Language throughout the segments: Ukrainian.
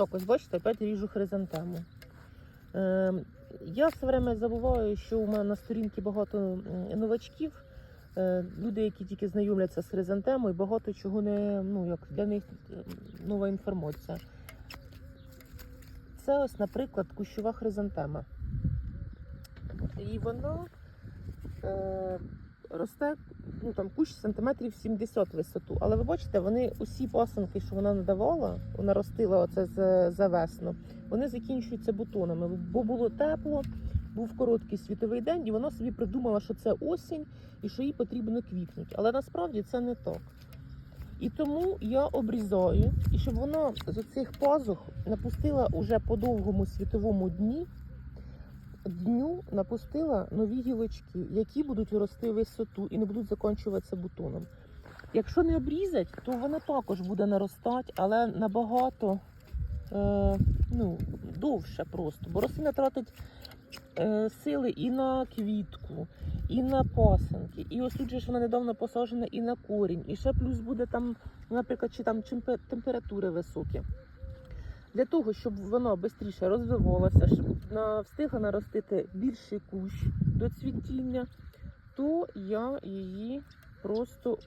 Так, ось бачите, опять ріжу хризантему. Е, я все время забуваю, що у мене на сторінці багато новачків. Е, люди, які тільки знайомляться з хризантемою, багато чого не ну, як для них нова інформація. Це ось, наприклад, кущова хризантема. І вона е, росте ну, там, кущ сантиметрів 70 висоту. Але ви бачите, вони усі пасанки, що вона надавала, вона ростила оце за, за весну, вони закінчуються бутонами, бо було тепло, був короткий світовий день, і вона собі придумала, що це осінь і що їй потрібно квітнути. Але насправді це не так. І тому я обрізаю, і щоб вона з оцих пазух напустила уже по довгому світовому дні, дню напустила нові гілочки, які будуть рости висоту і не будуть закінчуватися бутоном. Якщо не обрізати, то вона також буде наростати, але набагато е, ну, довше просто. Бо рослина тратить е, сили і на квітку, і на пасенки. І ось тут же вона недавно посаджена і на корінь. І ще плюс буде там, наприклад, чи там температури високі. Для того, щоб вона швидше розвивалася, щоб встигла наростити більший кущ до цвітіння, то я її просто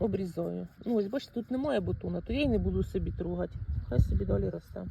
обрізаю. Ну, ось бачите, тут немає бутона, то я її не буду собі трогати. Хай собі далі росте.